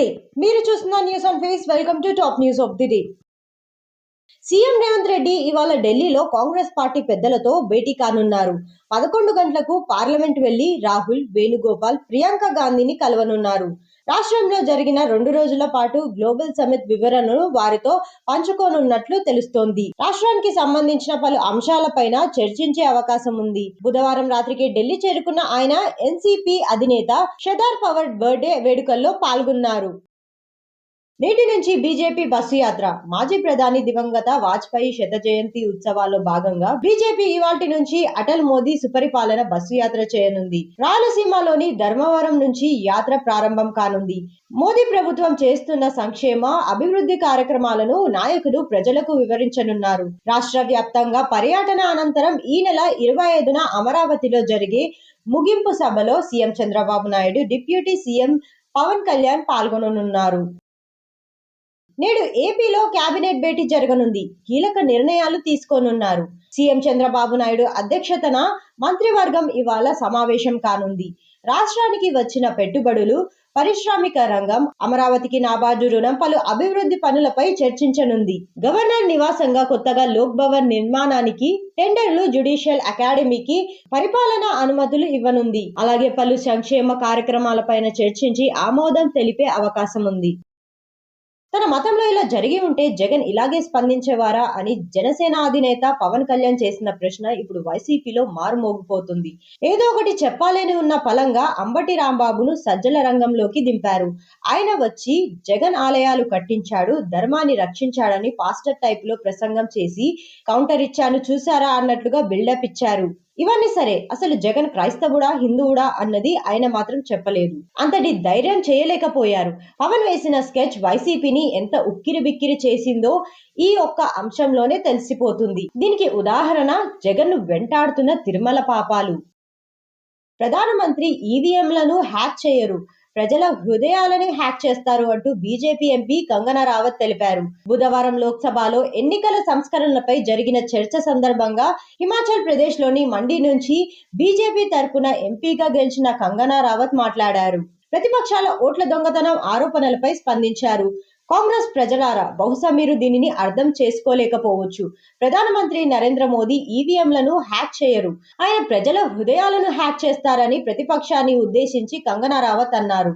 నమస్తే. మీరు చూస్తున్న news on face welcome to top news of the day CM Revanth Reddy ఇవాళ ఢిల్లీలో కాంగ్రెస్ పార్టీ పెద్దలతో భేటీ కానున్నారు. పదకొండు గంటలకు పార్లమెంట్ వెళ్ళి రాహుల్ వేణుగోపాల్ ప్రియాంక గాంధీని కలవనున్నారు. రాష్ట్రంలో జరిగిన రెండు రోజుల పాటు గ్లోబల్ సమిట్ వివరణను వారితో పంచుకోనున్నట్లు తెలుస్తోంది. రాష్ట్రానికి సంబంధించిన పలు అంశాలపైన చర్చించే అవకాశం ఉంది. బుధవారం రాత్రికి ఢిల్లీ చేరుకున్న ఆయన ఎన్సీపీ అధినేత షెదార్ పవర్ బర్త్డే వేడుకల్లో పాల్గొన్నారు. నేటి నుంచి బీజేపీ బస్సు యాత్ర. మాజీ ప్రధాని దివంగత వాజ్పేయి శత జయంతి ఉత్సవాల్లో భాగంగా బీజేపీ ఇవాటి నుంచి అటల్ మోదీ సుపరిపాలన బస్సు యాత్ర చేయనుంది. రాయలసీమలోని ధర్మవరం నుంచి యాత్ర ప్రారంభం కానుంది. మోదీ ప్రభుత్వం చేస్తున్న సంక్షేమ అభివృద్ధి కార్యక్రమాలను నాయకులు ప్రజలకు వివరించనున్నారు. రాష్ట్ర వ్యాప్తంగా పర్యటన అనంతరం ఈ నెల ఇరవై ఐదున అమరావతిలో జరిగే ముగింపు సభలో CM Chandrababu Naidu deputy CM Pawan Kalyan పాల్గొననున్నారు. నేడు ఏపీలో కేబినెట్ భేటీ జరగనుంది. కీలక నిర్ణయాలు తీసుకోనున్నారు. సీఎం చంద్రబాబు నాయుడు అధ్యక్షతన మంత్రివర్గం ఇవాళ సమావేశం కానుంది. రాష్ట్రానికి వచ్చిన పెట్టుబడులు పారిశ్రామిక రంగం అమరావతికి నాబార్డు రుణం పలు అభివృద్ధి పనులపై చర్చించనుంది. గవర్నర్ నివాసంగా కొత్తగా లోక్ భవన్ నిర్మాణానికి టెండర్లు జ్యుడిషియల్ అకాడమీకి పరిపాలన అనుమతులు ఇవ్వనుంది. అలాగే పలు సంక్షేమ కార్యక్రమాలపైన చర్చించి ఆమోదం తెలిపే అవకాశం ఉంది తన మతంలో ఇలా జరిగి ఉంటే జగన్ ఇలాగే స్పందించేవారా అని జనసేన అధినేత పవన్ కళ్యాణ్ చేసిన ప్రశ్న ఇప్పుడు వైసీపీలో మారుమోగిపోతుంది. ఏదో ఒకటి చెప్పాలని ఉన్న ఫలంగా అంబటి రాంబాబును సజ్జల రంగంలోకి దింపారు. ఆయన వచ్చి జగన్ ఆలయాలు కట్టించాడు ధర్మాన్ని రక్షించాడని పాస్టర్ టైప్లో ప్రసంగం చేసి కౌంటర్ ఇచ్చాను చూసారా అన్నట్లుగా బిల్డప్ ఇచ్చారు. ఇవన్నీ సరే. అసలు జగన్ క్రైస్తవుడా హిందువుడా అన్నది ఆయన మాత్రం చెప్పలేదు. అంతటి ధైర్యం చేయలేకపోయారు. పవన్ వేసిన స్కెచ్ వైసీపీని ఎంత ఉక్కిరి బిక్కిరి చేసిందో ఈ ఒక్క అంశంలోనే తెలిసిపోతుంది. దీనికి ఉదాహరణ జగన్ వెంటాడుతున్న తిరుమల పాపాలు. ప్రధానమంత్రి ఈవీఎంలను హ్యాక్ చేయరు. ప్రజల హృదయాలని హ్యాక్ చేస్తారు అంటూ బీజేపీ ఎంపీ కంగనా రావత్ తెలిపారు. బుధవారం లోక్సభలో ఎన్నికల సంస్కరణలపై జరిగిన చర్చ సందర్భంగా హిమాచల్ ప్రదేశ్లోని మండి నుంచి బీజేపీ తరపున ఎంపీగా గెలిచిన కంగనా రావత్ మాట్లాడారు. ప్రతిపక్షాల ఓట్ల దొంగతనం ఆరోపణలపై స్పందించారు. కాంగ్రెస్ ప్రజలారా బహుశా మీరు దీనిని అర్థం చేసుకోలేకపోవచ్చు. ప్రధానమంత్రి నరేంద్ర మోదీ ఈవీఎంలను హ్యాక్ చేయరు. ఆయన ప్రజల హృదయాలను హ్యాక్ చేస్తారని ప్రతిపక్షాన్ని ఉద్దేశించి కంగనా రావత్ అన్నారు.